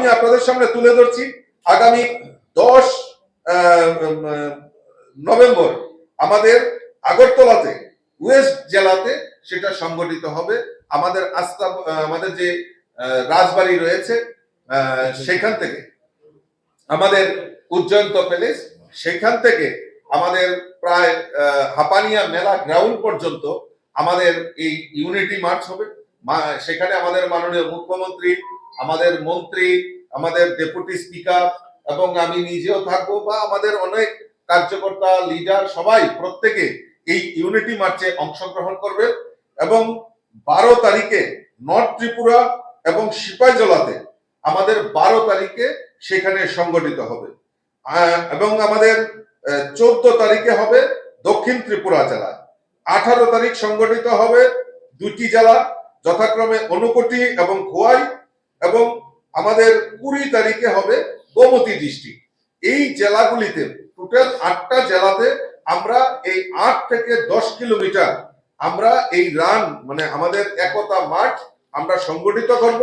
আমি আপনাদের সামনে তুলে ধরছি আগামী দশ নভেম্বর আমাদের আগরতলাতে, ওয়েস্ট জেলাতে সেটা সংগঠিত হবে। আমাদের আস্থা, আমাদের যে রাজবাড়ি রয়েছে সেখান থেকে, আমাদের উজ্জয়ন্ত প্যালেস, সেখান থেকে আমাদের প্রায় হাপানিয়া মেলা গ্রাউন্ড পর্যন্ত আমাদের এই ইউনিটি মার্চ হবে। সেখানে আমাদের মাননীয় মুখ্যমন্ত্রী আমাদের মন্ত্রী, আমাদের ডেপুটি স্পিকার এবং আমি নিজেও থাকব বা আমাদের অনেক কার্যকর্তা, লিডার সবাই প্রত্যেকে এই ইউনিটি মার্চে অংশগ্রহণ করবে এবং বারো তারিখে নর্থ ত্রিপুরা এবং সিপাহীজলাতে আমাদের বারো তারিখে সেখানে সংগঠিত হবে। এবং আমাদের চোদ্দ তারিখে হবে দক্ষিণ ত্রিপুরা জেলায় আঠারো তারিখ সংগঠিত হবে দুটি জেলা, যথাক্রমে অনুকোটি এবং খোয়াই। এবং আমাদের কুড়ি তারিখে হবে গোমতী ডিস্ট্রিক্ট এই জেলাগুলিতে টোটাল আটটা জেলাতে আমরা এই আট থেকে দশ কিলোমিটার আমরা এই রান মানে আমাদের একতা মাঠ আমরা সংগঠিত করব।